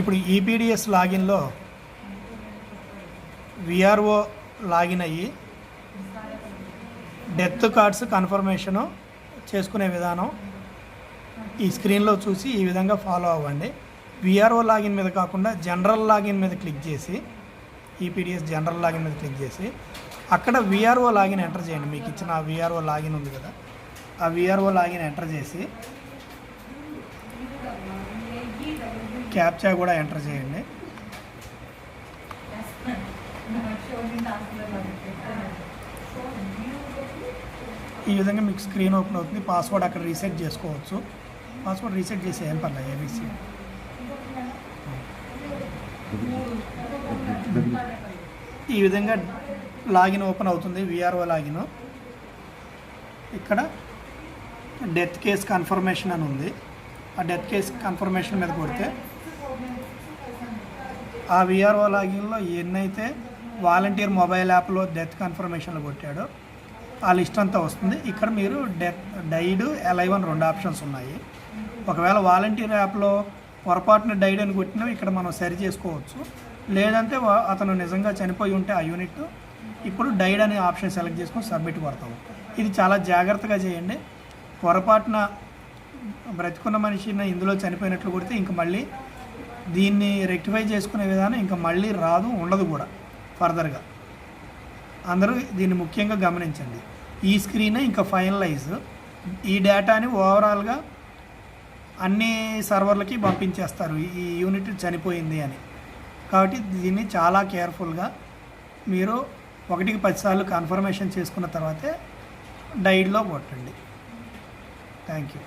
ఇప్పుడు ఈపీడిఎస్ లాగిన్లో VRO login అయ్యి డెత్ కార్డ్స్ కన్ఫర్మేషను చేసుకునే విధానం ఈ స్క్రీన్లో చూసి ఈ విధంగా ఫాలో అవ్వండి. విఆర్ఓ లాగిన్ మీద కాకుండా జనరల్ లాగిన్ మీద క్లిక్ చేసి ఈపీడిఎస్ జనరల్ లాగిన్ మీద క్లిక్ చేసి అక్కడ విఆర్ఓ లాగిన్ ఎంటర్ చేయండి. మీకు ఇచ్చిన విఆర్ఓ లాగిన్ ఉంది కదా. ఆ విఆర్ఓ లాగిన్ ఎంటర్ చేసి క్యాప్చా కూడా ఎంటర్ చేయండి. ఈ విధంగా మీకు స్క్రీన్ ఓపెన్ అవుతుంది. పాస్వర్డ్ అక్కడ రీసెట్ చేసుకోవచ్చు. పాస్వర్డ్ రీసెట్ చేసి ఏం పర్లేదు ఏబీసీ ఈ విధంగా లాగిన్ ఓపెన్ అవుతుంది విఆర్ఓ లాగిన్. ఇక్కడ డెత్ కేస్ కన్ఫర్మేషన్ అని ఉంది. ఆ డెత్ కేస్ కన్ఫర్మేషన్ మీద కొడితే ఆ విఆర్ఓ లాగిన్లో ఎన్నైతే వాలంటీర్ మొబైల్ యాప్లో డెత్ కన్ఫర్మేషన్లు కొట్టాడో ఆ లిస్ట్ అంతా వస్తుంది. ఇక్కడ మీరు డెత్ డైడ్ ఎలైవ్ అని రెండు ఆప్షన్స్ ఉన్నాయి. ఒకవేళ వాలంటీర్ యాప్లో పొరపాటున డైడ్ అని కొట్టినా ఇక్కడ మనం సరి చేసుకోవచ్చు. లేదంటే అతను నిజంగా చనిపోయి ఉంటే ఆ యూనిట్ ఇప్పుడు డైడ్ అనే ఆప్షన్ సెలెక్ట్ చేసుకొని సబ్మిట్ కొడతాము. ఇది చాలా జాగ్రత్తగా చేయండి. పొరపాటున బ్రతికున్న మనిషిని ఇందులో చనిపోయినట్లు కొడితే ఇంక మళ్ళీ దీన్ని రెక్టిఫై చేసుకునే విధానం ఇంకా మళ్ళీ రాదు ఉండదు కూడా ఫర్దర్గా. అందరూ దీన్ని ముఖ్యంగా గమనించండి. ఈ స్క్రీన్ ఇంకా ఫైనలైజ్. ఈ డేటాని ఓవరాల్గా అన్ని సర్వర్లకి పంపించేస్తారు. ఈ యూనిట్ చనిపోయింది అని. కాబట్టి దీన్ని చాలా కేర్ఫుల్గా మీరు ఒకటికి పదిసార్లు కన్ఫర్మేషన్ చేసుకున్న తర్వాతే డైడ్లో కొట్టండి. Thank you.